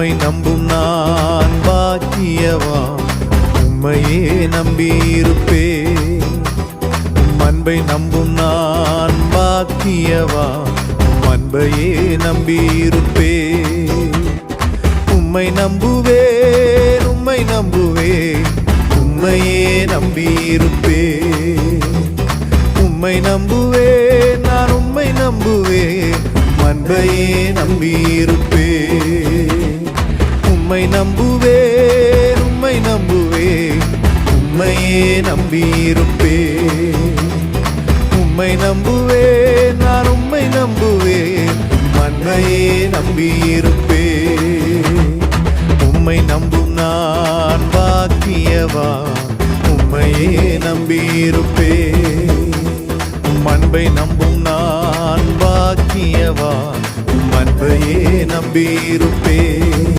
உம்மை நம்பும் நான் பாக்கியவா? உம்மையே நம்பியிருப்பே உம் அன்பை நம்பும் நான் பாக்கியவா? உம் அன்பையே நம்பியிருப்பே உம்மை நம்புவேன் உம்மை நம்புவேன். உம்மையே நம்பியிருப்பே உம்மை நம்புவேன் நான் உம்மை நம்புவேன். உம் அன்பையே நம்பியிருப்பேன். உம்மை நம்புவே உம்மை நம்புவே உம்மையே நம்பியிருப்பே உம்மை நம்புவே நான் உம்மை நம்புவே உம் நம்பியிருப்பே உம்மை நம்பும் நான் பாக்கியவா? உம்மையே நம்பியிருப்பே உம் அன்பை நம்பும் நான் பாக்கியவா? உம் அன்பையே நம்பியிருப்பே